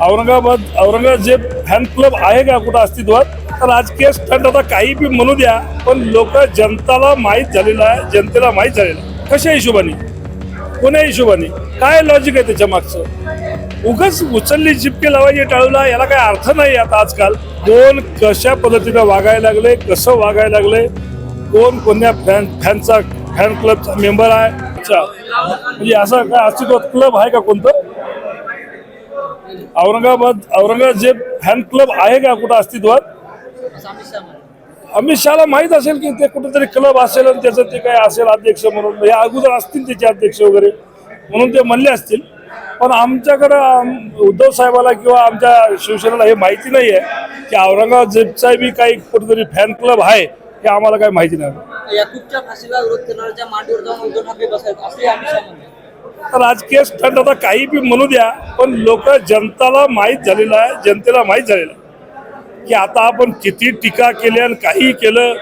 Aurangabad Aurangabad fan club आहे का कुठं अस्तित्वात? तर राजकीय स्टंट आता काही बी म्हणू द्या पण लोक जनताला माहीत झालेलं आहे जनतेला माहीत झालेलं आहे. कशा हिशोबाने? कोण्या हिशोबाने? काय लॉजिक आहे त्याच्या मागचं? उगाच उचलली जिपके लावायची टाळूला याला काय अर्थ नाही आता आजकाल. कोण कशा पद्धतीनं वागायला लागले कसं वागायला लागले कोण कोणत्या फॅन फॅनचा फॅन क्लबचा मेंबर आहे? म्हणजे असं काय अस्तित्वात क्लब आहे का कोणतं? औरंगाबाद औरंगजेब फॅन क्लब आहे का कुठं अस्तित्वात? अमित शहाला माहीत असेल की ते कुठेतरी क्लब असेल आणि त्याचं ते काय असेल अध्यक्ष म्हणून. या अगोदर असतील त्याचे अध्यक्ष वगैरे म्हणून ते म्हणले असतील. पण आमच्याकडं आम- उद्धव साहेबाला किंवा आमच्या शिवसेनेला हे माहिती नाही आहे की औरंगजेबचा बी काही कुठेतरी फॅन क्लब आहे हे आम्हाला काही माहिती नाही. राजकीय स्टंट आता काही बी म्हणू द्या. पण लोक जनताला माहीत झालेलं आहे जनतेला माहीत झालेलं आहे की आता आपण किती टीका केल्या आणि काही केलं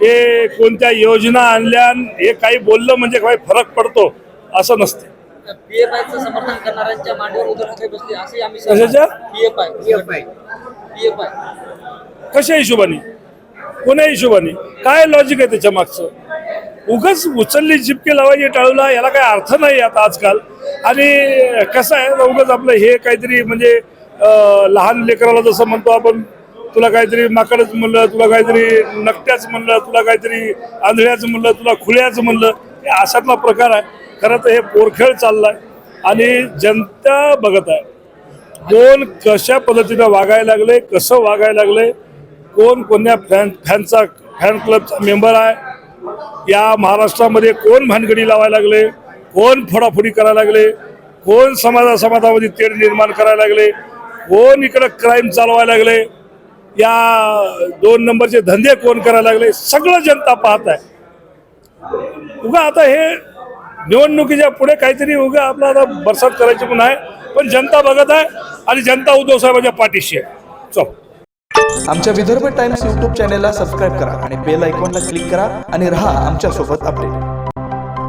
हे कोणत्या योजना आणल्या आणि हे काही बोललं म्हणजे काही फरक पडतो असं नसते. पीएफआयचं समर्थन करणाऱ्यांच्या मांडीवर उद्धव ठाकरे बसले असे अमित शहा कशाच्या? पीएफआय पीएफआय पीएफआय कशा हिशोबाने? कोण्या हिशोबाने? काय लॉजिक आहे त्याच्या मागचं? उगाच उचलली जिपके लावायची टाळूला याला काय अर्थ नाही आता आजकाल. आणि कसं आहे उगाच आपलं हे काहीतरी म्हणजे लहान लेकराला जसं म्हणतो आपण तुला काहीतरी माकडच म्हणलं तुला काहीतरी नकट्याच म्हणलं तुला काहीतरी आंधळ्याचं म्हणलं तुला खुल्याचं म्हणलं हे अशातला प्रकार आहे. खरं तर हे पोरखेळ चाललाय आणि जनता बघत आहे. कोण कशा पद्धतीनं वागायला लागले कसं वागायला लागले कोण कोणत्या फॅन फॅनचा फॅन क्लबचा मेंबर आहे या महाराष्ट्रामध्ये कोण भानगडी लावायला लागले कोण फोडाफोडी करायला लागले? कोण समाजा समाजामध्ये तेढ निर्माण करायला लागले? कोण इकडं क्राईम चालवायला लागले? या दोन नंबरचे धंदे कोण करायला लागले? सगळं जनता पाहत आहे. उगा आता हे निवडणुकीच्या पुढे काहीतरी उगा आपला आता बरसात करायची पण आहे. पण जनता बघत आहे आणि जनता उद्धव साहेबांच्या पाठीशी आहे. चल. आमच्या विदर्भ टाइम्स यूट्यूब चॅनेलला सबस्क्राईब करा आणि बेल आयकॉनला क्लिक करा आणि राहा आमच्यासोबत अपडेट.